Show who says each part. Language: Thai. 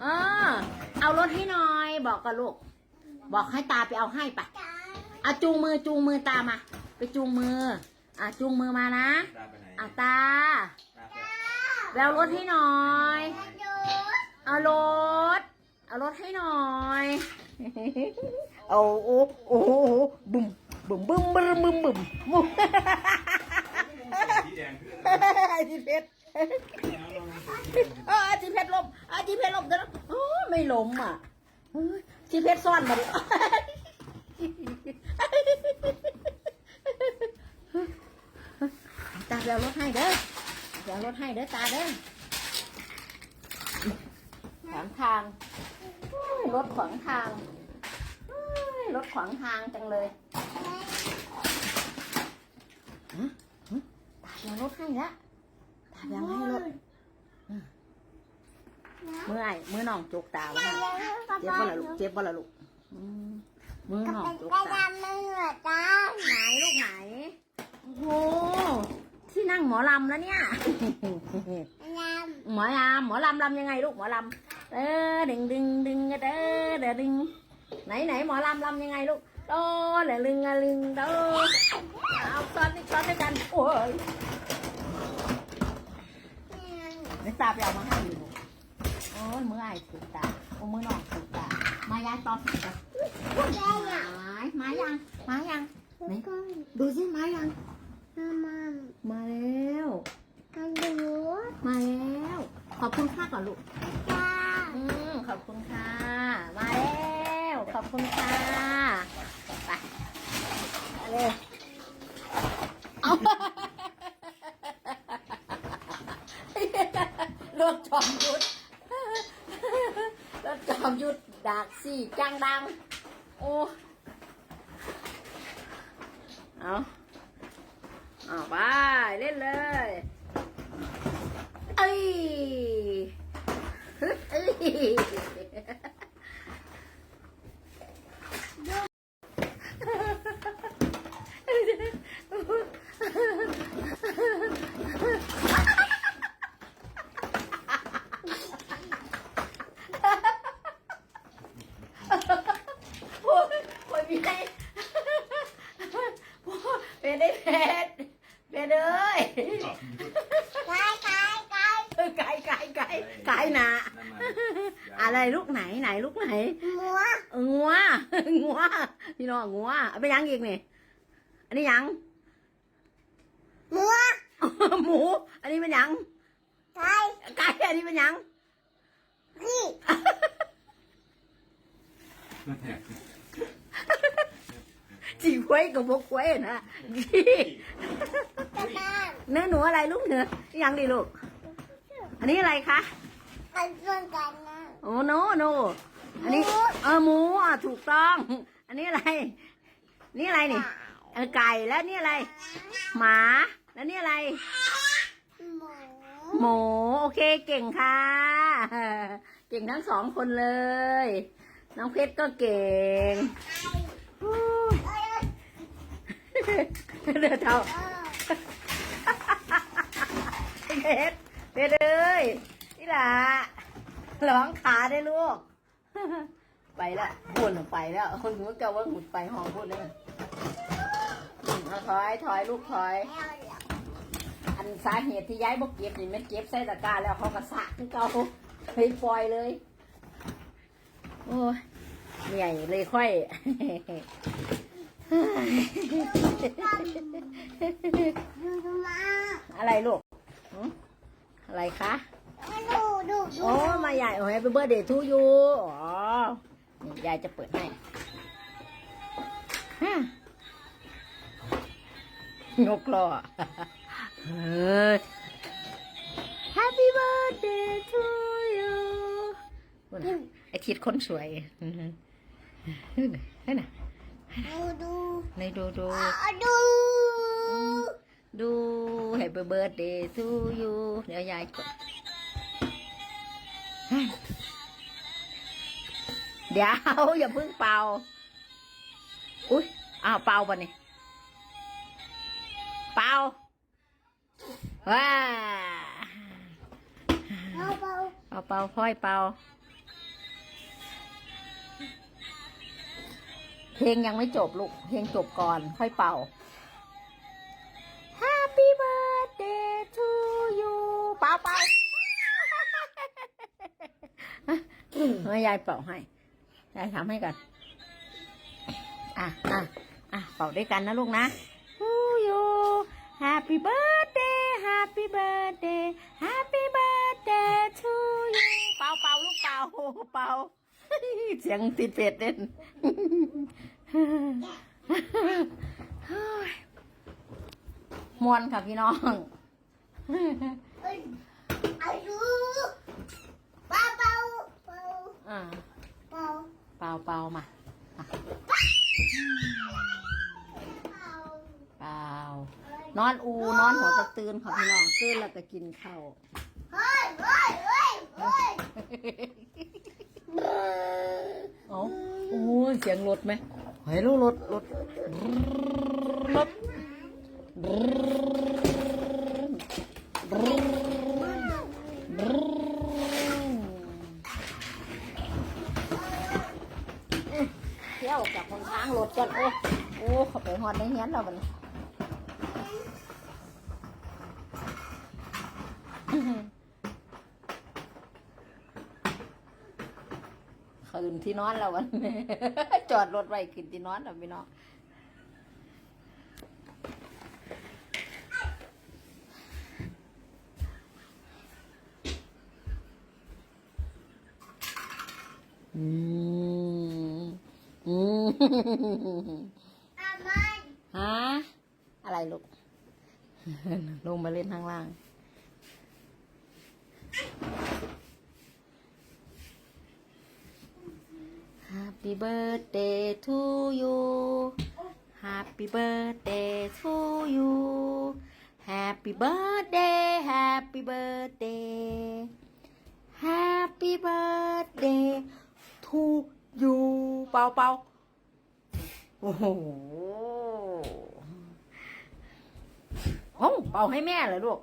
Speaker 1: เออ เอารถให้หน่อย บอกกับลูก บอกให้ตาไปเอาให้ปะเอาจูงมือจูงมือตามา ไปจูงมือ อะจูงมือมานะ
Speaker 2: ตาไปไหน
Speaker 1: อะตา
Speaker 2: ตาไป
Speaker 1: ไปเอารถให้หน่อย เอารถ เอารถให้หน่อยเอาโอ้โอ้โหบุ้มบุ้มบุ้มบุ้มบุ้มบุ้มบุ้ม
Speaker 2: สีแดงขึ้น
Speaker 1: ไอ้ที่เพชร เออที่เพชรล้มไอ้ที่เพชรล้มเดี๋ยวนะโอ้ไม่ล้มอะเฮ้ยจีเพชรซ่อนมาดิตาเดี๋ยวรถให้เด้อเดี๋ยวรถให้เด้อตาเด้อขวางทางรถขวางทางรถขวางทางจังเลยตาเดี๋ยวรถให้ละ ยวให้รถอืมมือไอ้มือน้องจุกตาวะนะเจ็บบ่ละลูกเจ็บบ่ละลูกอืมมือน้องจุกตาไหนลูกไหนโอ้โหที่นั่งหมอลำแล้วเนี่ยหมอลำหมอลำลำยังไงลูกหมอลำเออดึงดึงดึงเด้อเด้อดึงไหนไหนหมอลำลำยังไงลูกโตเหลือลึงอะลึงโตเอาซ้อนนี่ซ้อนด้วยกันโอ้ยเดี๋ยว ตาไปเอามาให้อยู่โอ้ยมือไอ้ถูกตาโอ้มือน้องถูกตามายายตอนถูกตามามายังมายังไหนดูสิมายังมามาแล้วมาแล้ว ขอบคุณค่ะก่อนลูกอืมขอบคุณค่ะมาแล้วขอบคุณค่ะไปไปเลยเอา รถจอมยุทธรถจอมยุทธดากสี่จังดัง โอ้เอาเอาไปเล่นเลย เอ้ยฮึดเอ้ยโอ้ยโอ้ยมีใครโอ้ยเป็นได้เพชรเป็นเอ้ยไก่ไก่ไก่ไก่ไก่ไก่นะอะไรลูกไหนไหนลูกไหนงัวงัวงัวพี่น้องงัวเอาไปยังอีกนี่อันนี้ยังงัวหมู อันนี้เป็นยังไก่ไก่อันนี้เป็นยังจีควยกับพวกควยนะจี เนื้อหนูอะไรลูกเนื้อยังดีลูก อันนี้อะไรคะโอ้โนโนอันนี้เออหมูอะถูกต้อง อันนี้อะไร นี่อะไรนี่เออไก่แล้วนี่อะไร หมาแล้วนี่อะไรหมูโอเคเก่งค่ะ เก่งทั้งสองคนเลย น้องเพชรก็เก่งอู้เดือดเท่า เพชรเพชรเอ้ยนี่ล่ะร้องขาได้ลูก ไปแล้วพูดไปแล้ว คนหัวเกาว่าหุดไปห้องพูดเลยเอาถอยถอยลูกถอย อันสาเหตุที่ย้ายบกเก็บนี่แมันเก็บใส่ตะกร้าแล้วเขาก็สะที่เก่าไปปล่อยเลย โอ้ยเหนื่อยเลยค่อยอะไรลูก อะไรคะโอ้มาใหญ่โอ้ยเป็นเบอร์เดย์ทูยูอ๋อนี่ยายจะเปิดให้ฮะงกล้อเฮ้ย Happy birthday to you พูดนะไอทิดคนสวยอือฮึนั่นน่ะในดูดูดู Happy birthday to you เดี๋ยวยายกดเดี๋ยวอย่าเพิ่งเป่า อุ้ยอ้าวเป่าป่ะนี่เป่าว้าเป่าเป่าพ่อยเป่าเพลงยังไม่จบลูกเพลงจบก่อน ค่อยเป่า ให้ยายเป่าให้ ยายทำให้กัน อะอะอะเป่าด้วยกันนะลูกนะ To you Happy birthday Happy birthday Happy birthday to you เป่าเป่าลูกเป่าเป่าเสียงติดเป็ดเด่นมวนค่ะพี่น้อง อ่า เป่าเป่ามาอะเป่านอนอูนอนหัวตะตื่นค่ะพี่น้องตื่นแล้วก็กินข้าวเอาโอ้ยเสียงรถไหมเฮ้ยรู้รถรถรถ เที่ยวจากคนช้างรถกันโอ้โอ้เขาไปหอดในเฮียนเราบันคืนที่นอนแล้ววันจอดรถไว้คืนที่นอนแล้วพี่น้องอืม ฮะอะไรลูก ลงมาเล่นข้างล่าง Happy birthday to you Happy birthday to you Happy birthday Happy birthday Happy birthday to you เป่าเป่า โอ้โหเป่าให้แม่เลยลูก